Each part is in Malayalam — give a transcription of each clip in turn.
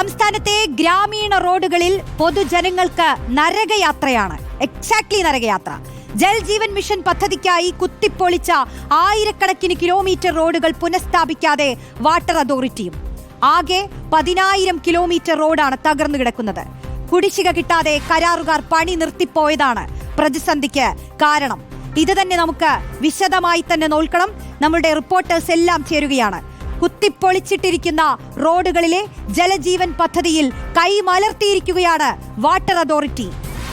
സംസ്ഥാനത്തെ ഗ്രാമീണ റോഡുകളിൽ പൊതുജനങ്ങൾക്ക് നരകയാത്രയാണ്. എക്സാക്ട്ലി നരകയാത്ര. ജൽ ജീവൻ മിഷൻ പദ്ധതിക്കായി കുത്തിപ്പൊളിച്ച ആയിരക്കണക്കിന് കിലോമീറ്റർ റോഡുകൾ പുനഃസ്ഥാപിക്കാതെ വാട്ടർ അതോറിറ്റിയും. ആകെ പതിനായിരം കിലോമീറ്റർ റോഡാണ് തകർന്നു കിടക്കുന്നത്. കുടിശ്ശിക കിട്ടാതെ കരാറുകാർ പണി നിർത്തിപ്പോയതാണ് പ്രതിസന്ധിക്ക് കാരണം. ഇത് തന്നെ നമുക്ക് വിശദമായി തന്നെ നോക്കണം നമ്മുടെ റിപ്പോർട്ടേഴ്സ് എല്ലാം ചേരുകയാണ്. കുത്തിപ്പൊളിച്ചിട്ടിരിക്കുന്ന റോഡുകളിലെ ജലജീവൻ പദ്ധതിയിൽ കൈമലർത്തിയിരിക്കുകയാണ് വാട്ടർ അതോറിറ്റി.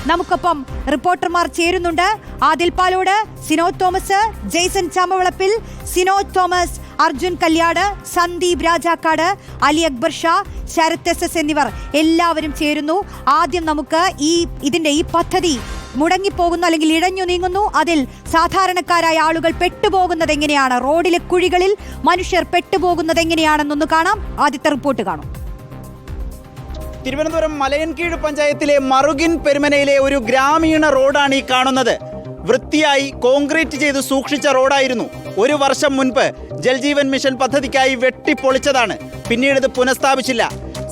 നമുക്കൊപ്പം റിപ്പോർട്ടർമാർ ചേരുന്നുണ്ട്. ആദിൽ പാലോട് സിനോ Thomas Jaison ചാമവിളപ്പിൽ Sino Thomas Arjun Kalyad Sandeep Rajakkad Ali Akbar Shah Sarath S S എന്നിവർ എല്ലാവരും ചേരുന്നു. ആദ്യം നമുക്ക് ഈ ഇതിന്റെ ഈ പദ്ധതി മുടങ്ങിപ്പോകുന്നു അല്ലെങ്കിൽ ഇഴഞ്ഞു നീങ്ങുന്നു. അതിൽ സാധാരണക്കാരായ ആളുകൾ പെട്ടുപോകുന്നത് എങ്ങനെയാണ്? റോഡിലെ കുഴികളിൽ മനുഷ്യർ പെട്ടുപോകുന്നത് എങ്ങനെയാണെന്നൊന്ന് കാണാം. ആദ്യത്തെ റിപ്പോർട്ട് കാണും. തിരുവനന്തപുരം മലയൻകീഴ് പഞ്ചായത്തിലെ മറുകിൻ പെരുമനയിലെ ഒരു ഗ്രാമീണ റോഡാണ് ഈ കാണുന്നത്. വൃത്തിയായി കോൺക്രീറ്റ് ചെയ്ത് സൂക്ഷിച്ച റോഡായിരുന്നു. ഒരു വർഷം മുൻപ് ജൽജീവൻ മിഷൻ പദ്ധതിക്കായി വെട്ടിപ്പൊളിച്ചതാണ്. പിന്നീട് ഇത് പുനഃസ്ഥാപിച്ചില്ല.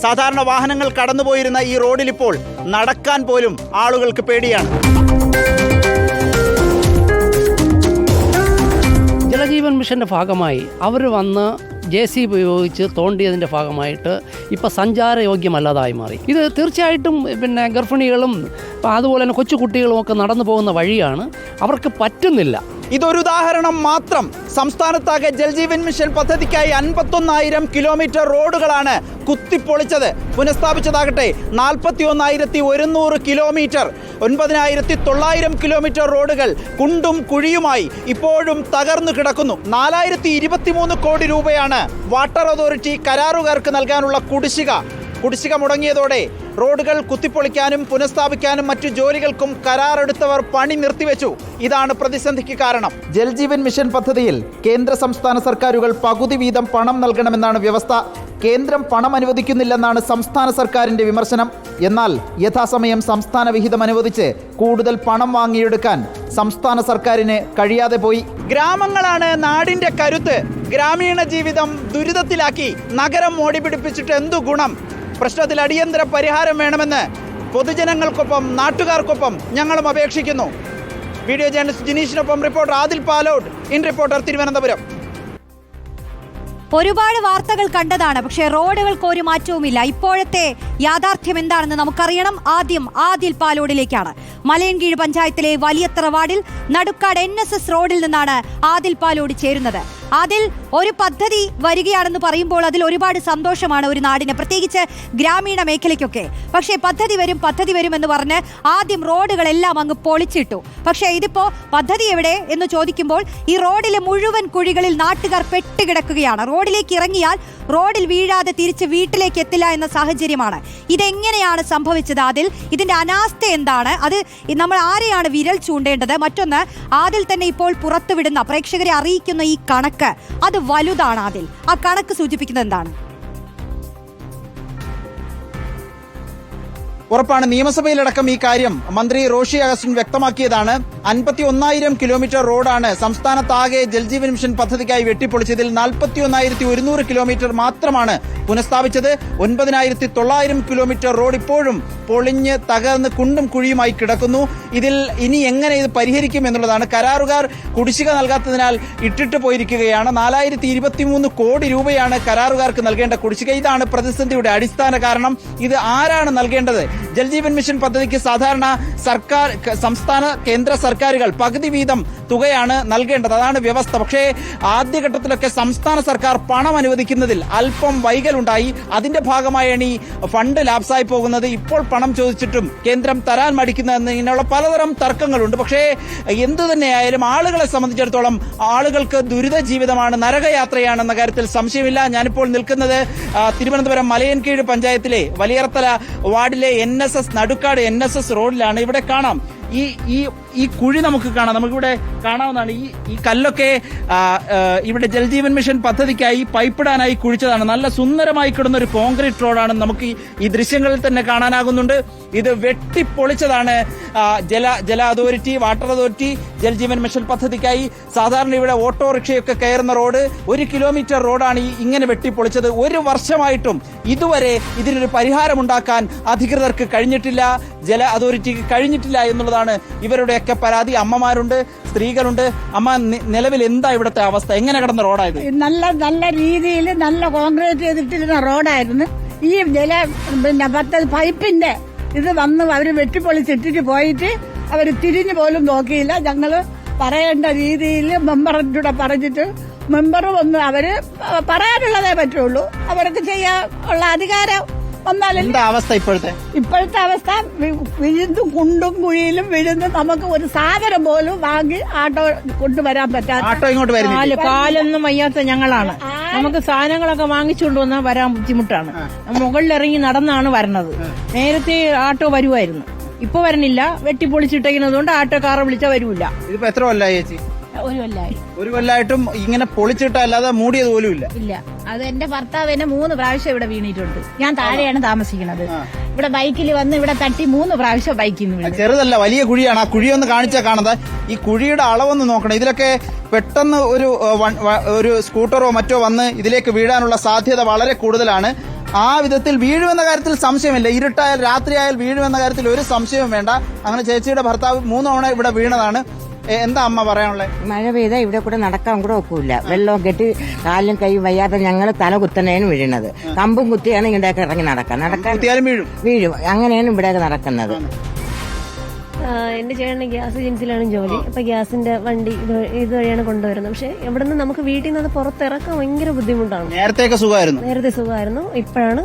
സാധാരണ വാഹനങ്ങൾ കടന്നുപോയിരുന്ന ഈ റോഡിൽ ഇപ്പോൾ നടക്കാൻ പോലും ആളുകൾക്ക് പേടിയാണ്. മിഷന്റെ ഭാഗമായി. അവർ വന്ന് ജെ സി ബി ഉപയോഗിച്ച് തോണ്ടിയതിന്റെ ഭാഗമായിട്ട് ഇപ്പോൾ സഞ്ചാരയോഗ്യമല്ലാതായി മാറി. ഇത് തീർച്ചയായിട്ടും പിന്നെ ഗർഭിണികളും അതുപോലെ തന്നെ കൊച്ചു കുട്ടികളും ഒക്കെ നടന്നു പോകുന്ന വഴിയാണ്. അവർക്ക് പറ്റുന്നില്ല. ഇതൊരു ഉദാഹരണം മാത്രം. സംസ്ഥാനത്താകെ ജൽജീവൻ മിഷൻ പദ്ധതിക്കായി അൻപത്തൊന്നായിരം കിലോമീറ്റർ റോഡുകളാണ് കുത്തിപ്പൊളിച്ചത്. പുനഃസ്ഥാപിച്ചതാകട്ടെ നാൽപ്പത്തി ഒന്നായിരത്തി ഒരുന്നൂറ് കിലോമീറ്റർ. ഒൻപതിനായിരത്തി തൊള്ളായിരം കിലോമീറ്റർ റോഡുകൾ കുണ്ടും കുഴിയുമായി ഇപ്പോഴും തകർന്നു കിടക്കുന്നു. നാലായിരത്തി ഇരുപത്തിമൂന്ന് കോടി രൂപയാണ് വാട്ടർ അതോറിറ്റി കരാറുകാർക്ക് നൽകാനുള്ള കുടിശ്ശിക. കുടിശ്ശിക മുടങ്ങിയതോടെ റോഡുകൾ കുത്തിപ്പൊളിക്കാനും പുനഃസ്ഥാപിക്കാനും മറ്റു ജോലികൾക്കും കരാറെടുത്തവർ പണി നിർത്തിവെച്ചു. ഇതാണ് പ്രതിസന്ധിക്ക് കാരണം. ജൽജീവൻ മിഷൻ പദ്ധതിയിൽ കേന്ദ്ര സംസ്ഥാന സർക്കാരുകൾ പകുതി വീതം പണം നൽകണമെന്നാണ് വ്യവസ്ഥ. കേന്ദ്രം പണം അനുവദിക്കുന്നില്ലെന്നാണ് സംസ്ഥാന സർക്കാരിന്റെ വിമർശനം. എന്നാൽ യഥാസമയം സംസ്ഥാന വിഹിതം അനുവദിച്ച് കൂടുതൽ പണം വാങ്ങിയെടുക്കാൻ സംസ്ഥാന സർക്കാരിന് കഴിയാതെ പോയി. ഗ്രാമങ്ങളാണ് നാടിന്റെ കരുത്ത്. ഗ്രാമീണ ജീവിതം ദുരിതത്തിലാക്കി നഗരം ഓടിപിടിപ്പിച്ചിട്ട് എന്തു ഗുണം? പ്രശ്നത്തിൽ അടിയന്തര പരിഹാരം വേണമെന്ന് പൊതുജനങ്ങൾക്കൊപ്പം നാട്ടുകാർക്കൊപ്പം ഞങ്ങളും അപേക്ഷിക്കുന്നു. Video journalist ജിനീഷിനൊപ്പം reporter Adil Palode. In reporter Thiruvananthapuram. ഒരുപാട് വാർത്തകൾ കണ്ടതാണ്. പക്ഷേ റോഡുകൾക്ക് ഒരു മാറ്റവുമില്ല. ഇപ്പോഴത്തെ യാഥാർത്ഥ്യം എന്താണെന്ന് നമുക്കറിയണം. ആദ്യം ആദിൽ പാലോടിലേക്കാണ്. മലയൻകീഴ് പഞ്ചായത്തിലെ വലിയത്ര വാർഡിൽ നടുക്കാട് എൻ റോഡിൽ നിന്നാണ് ആദിൽ പാലോട് ചേരുന്നത്. അതിൽ ഒരു പദ്ധതി വരികയാണെന്ന് പറയുമ്പോൾ അതിൽ ഒരുപാട് സന്തോഷമാണ് ഒരു നാടിന് പ്രത്യേകിച്ച് ഗ്രാമീണ മേഖലയ്ക്കൊക്കെ. പക്ഷേ പദ്ധതി വരും പദ്ധതി വരും എന്ന് പറഞ്ഞ് ആദ്യം റോഡുകളെല്ലാം അങ്ങ് പൊളിച്ചിട്ടു. പക്ഷേ ഇതിപ്പോ പദ്ധതി എവിടെ എന്ന് ചോദിക്കുമ്പോൾ ഈ റോഡിലെ മുഴുവൻ കുഴികളിൽ നാട്ടുകാർ പെട്ടുകിടക്കുകയാണ്. റോഡിലേക്ക് ഇറങ്ങിയാൽ റോഡിൽ വീഴാതെ തിരിച്ച് വീട്ടിലേക്ക് എത്തില്ല എന്ന സാഹചര്യമാണ്. ഇതെങ്ങനെയാണ് സംഭവിച്ചത് അതിൽ? ഇതിന്റെ അനാസ്ഥ എന്താണ്? അത് നമ്മൾ ആരെയാണ് വിരൽ ചൂണ്ടേണ്ടത്? മറ്റൊന്ന് ആദ്യം തന്നെ ഇപ്പോൾ പുറത്തുവിടുന്ന പ്രേക്ഷകരെ അറിയിക്കുന്ന ഈ കണക്ക് അത് വലുതാണ് അതിൽ. ആ കണക്ക് സൂചിപ്പിക്കുന്നത് എന്താണ്? ഉറപ്പാണ് നിയമസഭയിലടക്കം ഈ കാര്യം മന്ത്രി റോഷി അഗസ്റ്റിൻ വ്യക്തമാക്കിയതാണ്. അൻപത്തി ഒന്നായിരം കിലോമീറ്റർ റോഡാണ് സംസ്ഥാനത്താകെ ജൽജീവൻ മിഷൻ പദ്ധതിക്കായി വെട്ടിപ്പൊളിച്ചതിൽ നാൽപ്പത്തി ഒന്നായിരത്തി ഒരുന്നൂറ് കിലോമീറ്റർ മാത്രമാണ് പുനഃസ്ഥാപിച്ചത്. ഒൻപതിനായിരത്തി തൊള്ളായിരം കിലോമീറ്റർ റോഡ് ഇപ്പോഴും പൊളിഞ്ഞ് തകർന്ന് കുണ്ടും കുഴിയുമായി കിടക്കുന്നു. ഇതിൽ ഇനി എങ്ങനെ ഇത് പരിഹരിക്കും എന്നുള്ളതാണ് കരാറുകാർ കുടിശ്ശിക നൽകാത്തതിനാൽ ഇട്ടിട്ട് പോയിരിക്കുകയാണ്. നാലായിരത്തി ഇരുപത്തിമൂന്ന് കോടി രൂപയാണ് കരാറുകാർക്ക് നൽകേണ്ട കുടിശ്ശിക. ഇതാണ് പ്രതിസന്ധിയുടെ അടിസ്ഥാന കാരണം. ഇത് ആരാണ് നൽകേണ്ടത്? ജൽജീവൻ മിഷൻ പദ്ധതിക്ക് സാധാരണ സർക്കാർ സംസ്ഥാന കേന്ദ്ര സർക്കാരുകൾ പകുതി വീതം തുകയാണ് നൽകേണ്ടത്. അതാണ് വ്യവസ്ഥ. പക്ഷേ ആദ്യഘട്ടത്തിലൊക്കെ സംസ്ഥാന സർക്കാർ പണം അനുവദിക്കുന്നതിൽ അല്പം വൈകലുണ്ടായി. അതിന്റെ ഭാഗമായാണ് ഈ ഫണ്ട് ലാപ്സായി പോകുന്നത്. ഇപ്പോൾ പണം ചോദിച്ചിട്ടും കേന്ദ്രം തരാൻ മടിക്കുന്നതെന്ന് ഇങ്ങനെയുള്ള പലതരം തർക്കങ്ങളുണ്ട്. പക്ഷേ എന്തു തന്നെയായാലും ആളുകളെ സംബന്ധിച്ചിടത്തോളം ആളുകൾക്ക് ദുരിത ജീവിതമാണ് നരകയാത്രയാണെന്ന കാര്യത്തിൽ സംശയമില്ല. ഞാനിപ്പോൾ നിൽക്കുന്നത് തിരുവനന്തപുരം മലയൻകീഴ് പഞ്ചായത്തിലെ വലിയറത്തല വാർഡിലെ N S S Nadukkad N S S റോഡിലാണ്. ഇവിടെ കാണാം. ഈ ഈ ഈ കുഴി നമുക്ക് കാണാം. നമുക്കിവിടെ കാണാവുന്നതാണ്. ഈ ഈ കല്ലൊക്കെ ഇവിടെ ജൽജീവൻ മിഷൻ പദ്ധതിക്കായി പൈപ്പിടാനായി കുഴിച്ചതാണ്. നല്ല സുന്ദരമായി കിടന്ന ഒരു കോൺക്രീറ്റ് റോഡാണ് നമുക്ക് ഈ- ദൃശ്യങ്ങളിൽ തന്നെ കാണാനാകുന്നുണ്ട്. ഇത് വെട്ടിപ്പൊളിച്ചതാണ്. ജല ജല authority water authority Jal Jeevan mission പദ്ധതിക്കായി സാധാരണ ഇവിടെ ഓട്ടോറിക്ഷയൊക്കെ കയറുന്ന റോഡ് ഒരു കിലോമീറ്റർ റോഡാണ് ഈ ഇങ്ങനെ വെട്ടിപ്പൊളിച്ചത്. ഒരു വർഷമായിട്ടും ഇതുവരെ ഇതിനൊരു പരിഹാരമുണ്ടാക്കാൻ അധികൃതർക്ക് കഴിഞ്ഞിട്ടില്ല. ജല അതോറിറ്റിക്ക് കഴിഞ്ഞിട്ടില്ല എന്നുള്ളതാണ് ഇവരുടെയൊക്കെ പരാതി അമ്മമാരുണ്ട് സ്ത്രീകളുണ്ട്. അമ്മ നിലവിൽ എന്താ ഇവിടുത്തെ അവസ്ഥ? എങ്ങനെ കിടന്ന റോഡായത്? നല്ല നല്ല രീതിയിൽ നല്ല കോൺക്രീറ്റ് ചെയ്തിട്ടിരുന്ന റോഡായിരുന്നു. ഈ ജല പിന്നെ പത്ത് പൈപ്പിന്റെ ഇത് വന്ന് അവർ വെട്ടിപ്പൊളിച്ചിട്ടിട്ട് പോയിട്ട് അവർ തിരിഞ്ഞു പോലും നോക്കിയില്ല. ഞങ്ങൾ പറയേണ്ട രീതിയിൽ മെമ്പറിന്റെ കൂടെ പറഞ്ഞിട്ട് മെമ്പർ വന്ന് അവർ പറയാനുള്ളതേ പറ്റുള്ളൂ. അവർക്ക് ചെയ്യാൻ ഉള്ള അധികാരം എന്താ അവസ്ഥ ഇപ്പോഴത്തെ? ഇപ്പോഴത്തെ അവസ്ഥ വിഴുന്നും കുണ്ടും കുഴിയിലും വിഴുന്ന് നമുക്ക് ഒരു സാധനം പോലും വാങ്ങി ആട്ടോ കൊണ്ടുവരാൻ പറ്റാത്ത ആട്ടോ ഇങ്ങോട്ട് വരുന്നില്ല. കാൽ കാലൊന്നും വയ്യാത്ത ഞങ്ങളാണ്. നമുക്ക് സാധനങ്ങളൊക്കെ വാങ്ങിച്ചുകൊണ്ട് വന്നാൽ വരാൻ ബുദ്ധിമുട്ടാണ്. മുകളിലിറങ്ങി നടന്നാണ് വരണത്. നേരത്തെ ആട്ടോ വരുമായിരുന്നു ഇപ്പൊ വരണില്ല. വെട്ടിപ്പൊളിച്ചിട്ടേക്കുന്നതുകൊണ്ട് ആട്ടോ കാറ് വിളിച്ചാൽ വരൂല. ഇതിപ്പോ എത്ര കൊല്ലായി ചേച്ചി? ഒരു കൊല്ലായി. ഒരു കൊല്ലായിട്ടും ഇങ്ങനെ പൊളിച്ചിട്ടല്ലാതെ മൂടിയത് പോലും ഇല്ല. ഇല്ല. അത് എന്റെ ഭർത്താവ് എന്നെ മൂന്ന് പ്രാവശ്യം ഇവിടെ വീണിട്ടുണ്ട്. ഞാൻ താഴെയാണ് താമസിക്കുന്നത്. ഇവിടെ ബൈക്കിൽ വന്ന് ഇവിടെ തട്ടി മൂന്ന് പ്രാവശ്യം ബൈക്കിൽ നിന്ന് വീണു. ചെറുതല്ല വലിയ കുഴിയാണ്. ആ കുഴി ഒന്ന് കാണിച്ചാൽ കാണുന്നത്. ഈ കുഴിയുടെ അളവൊന്ന് നോക്കണം. ഇതിലൊക്കെ പെട്ടെന്ന് ഒരു വൺ- വ- ഒരു സ്കൂട്ടറോ മറ്റോ വന്ന് ഇതിലേക്ക് വീഴാനുള്ള സാധ്യത വളരെ കൂടുതലാണ്. ആ വിധത്തിൽ വീഴുമെന്ന കാര്യത്തിൽ സംശയമില്ല. ഇരുട്ടായാൽ രാത്രിയായാൽ വീഴുമെന്ന കാര്യത്തിൽ ഒരു സംശയവും വേണ്ട. അങ്ങനെ ചേച്ചിയുടെ ഭർത്താവ് മൂന്ന് തവണ ഇവിടെ വീണതാണ്. എന്താ അമ്മ പറയാനുള്ളത് മഴ പെയ്താൽ ഇവിടെ കൂടെ നടക്കാൻ കൂടെ ഒക്കില്ല. വെള്ളം കെട്ടി കാലും കൈ വയ്യാതെ ഞങ്ങൾ തല കുത്തനേനും വീഴുന്നത്. കമ്പും കുത്തിയാണ് ഇങ്ങോട്ടേക്ക് ഇറങ്ങി നടക്കാൻ. നടക്കാൻ വീഴും. വീഴും. അങ്ങനെയാണ് ഇവിടെയൊക്കെ നടക്കുന്നത്. എന്റെ ചേട്ടന് ഗ്യാസ് ഏജൻസിയിലാണ് ജോലി. അപ്പൊ ഗ്യാസിന്റെ വണ്ടി ഇത് ഇതുവഴിയാണ് കൊണ്ടുവരുന്നത്. പക്ഷെ നിന്ന് നമുക്ക് വീട്ടിൽ നിന്ന് പുറത്തിറക്കാൻ ഭയങ്കര ബുദ്ധിമുട്ടാണ്. നേരത്തെ സുഖമായിരുന്നു. നേരത്തെ സുഖമായിരുന്നു. ഇപ്പോഴാണ്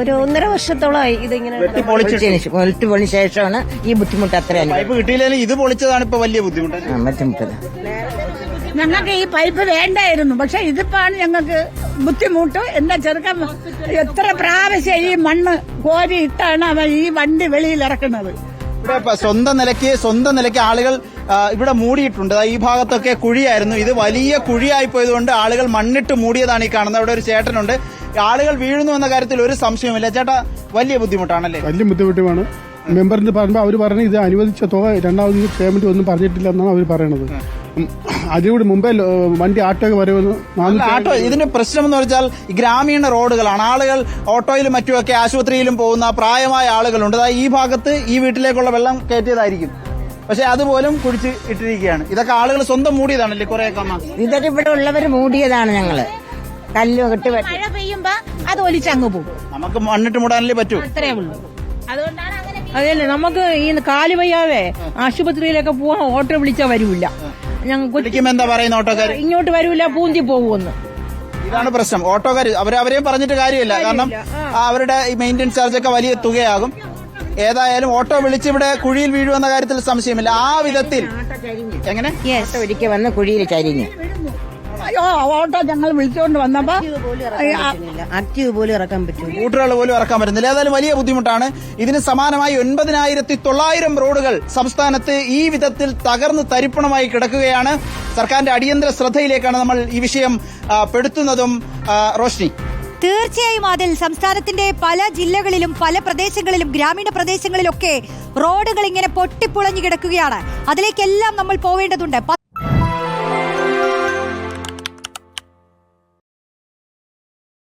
ഒരു ഒന്നര വർഷത്തോളമായി ഇതിങ്ങനെ പൊളിച്ച് ശേഷമാണ് ഈ ബുദ്ധിമുട്ട് അത്ര കിട്ടിയില്ലെങ്കിൽ ഇത് പൊളിച്ചതാണ് ഇപ്പൊ വലിയ ബുദ്ധിമുട്ട്. ഞങ്ങൾക്ക് ഈ പൈപ്പ് വേണ്ടായിരുന്നു. പക്ഷെ ഇതിപ്പാണ് ഞങ്ങൾക്ക് ബുദ്ധിമുട്ട്. എന്റെ ചെറുക്കൻ എത്ര പ്രാവശ്യം ഈ മണ്ണ് കോരി ഇട്ടാണ് അവൻ ഈ വണ്ടി വെളിയിൽ ഇറക്കുന്നത്. ഇവിടെ സ്വന്തം നിലയ്ക്ക് സ്വന്തം നിലയ്ക്ക് ആളുകൾ ഇവിടെ മൂടിയിട്ടുണ്ട്. ഈ ഭാഗത്തൊക്കെ കുഴിയായിരുന്നു. ഇത് വലിയ കുഴിയായി പോയതുകൊണ്ട് ആളുകൾ മണ്ണിട്ട് മൂടിയതാണ് ഈ കാണുന്നത്. അവിടെ ഒരു ചേട്ടനുണ്ട്. ആളുകൾ വീഴുന്നു എന്ന കാര്യത്തിൽ ഒരു സംശയവുമില്ല. ചേട്ടാ വലിയ ബുദ്ധിമുട്ടാണല്ലേ? വലിയ ബുദ്ധിമുട്ടുമാണ്. മെമ്പറിന് പറയുമ്പോൾ അവർ പറഞ്ഞു ഇത് അനുവദിച്ച തുക രണ്ടാമത് പേയ്മെന്റ് ഒന്നും പറഞ്ഞിട്ടില്ല എന്നാണ് അവർ പറയണത്. ഉം. അതിലൂടെ മുമ്പേ വണ്ടി ആട്ടോ വരുമെന്ന് ആട്ടോ ഇതിന്റെ പ്രശ്നം എന്ന് വെച്ചാൽ ഈ ഗ്രാമീണ റോഡുകളാണ്. ആളുകൾ ഓട്ടോയിലും മറ്റുമൊക്കെ ആശുപത്രിയിലും പോകുന്ന പ്രായമായ ആളുകളുണ്ട്. അതായത് ഈ ഭാഗത്ത് ഈ വീട്ടിലേക്കുള്ള വെള്ളം കയറ്റിയതായിരിക്കും. പക്ഷെ അതുപോലും കുഴിച്ച് ഇട്ടിരിക്കുകയാണ്. ഇതൊക്കെ ആളുകൾ സ്വന്തം മൂടിയതാണല്ലേ അമ്മ? ഇതൊക്കെ ഇവിടെ ഉള്ളവർ മൂടിയതാണ് ഞങ്ങൾ. കല്ലും കെട്ടി വെട്ടി. മഴ പെയ്യുമ്പോ അത് ഒലിച്ചങ്ങ് പോകും. നമുക്ക് മണ്ണിട്ട് മൂടാനല്ലേ പറ്റൂ? അത്രേ ഉള്ളൂ. അതുകൊണ്ടാണ് അങ്ങനെ അതല്ലേ നമുക്ക് ഈ കാൽ വയ്യാതെ ആശുപത്രിയിലൊക്കെ പോവാൻ ഓട്ടോ വിളിച്ചാൽ വരൂല ഞങ്ങൾക്ക് എന്താ പറയുന്ന ഓട്ടോക്കാർ ഇങ്ങോട്ട് വരൂല പൂന്തി പോകുമെന്ന് ഇതാണ് പ്രശ്നം. ഓട്ടോക്കാർ അവർ അവരെയും പറഞ്ഞിട്ട് കാര്യമില്ല. കാരണം അവരുടെ മെയിന്റെനൻസ് ചാർജ് ഒക്കെ വലിയ തുകയാകും. ഏതായാലും ഓട്ടോ വിളിച്ച് ഇവിടെ കുഴിയിൽ വീഴുമെന്ന കാര്യത്തിൽ സംശയമില്ല. ആ വിധത്തിൽ. എങ്ങനെ? ഒരിക്കൽ വന്ന് കുഴിയിൽ ചരിഞ്ഞു അയ്യോ ഓട്ടോ ഞങ്ങൾ വിളിച്ചുകൊണ്ട് വന്നപ്പോ ആക്റ്റീവ് പോലും ഇറക്കാൻ പറ്റും സ്കൂട്ടറുകൾ പോലും ഇറക്കാൻ പറ്റുന്നില്ല. ഏതായാലും വലിയ ബുദ്ധിമുട്ടാണ്. ഇതിന് സമാനമായി ഒൻപതിനായിരത്തി തൊള്ളായിരം റോഡുകൾ സംസ്ഥാനത്ത് ഈ വിധത്തിൽ തകർന്ന് തരിപ്പണമായി കിടക്കുകയാണ്. സർക്കാരിന്റെ അടിയന്തര ശ്രദ്ധയിലേക്കാണ് നമ്മൾ ഈ വിഷയം പെടുത്തുന്നതും റോഷ്നി. തീർച്ചയായും അതിൽ സംസ്ഥാനത്തിന്റെ പല ജില്ലകളിലും പല പ്രദേശങ്ങളിലും ഗ്രാമീണ പ്രദേശങ്ങളിലൊക്കെ റോഡുകൾ ഇങ്ങനെ പൊട്ടിപ്പൊളഞ്ഞു കിടക്കുകയാണ്. അതിലേക്കെല്ലാം നമ്മൾ പോവേണ്ടതുണ്ട്.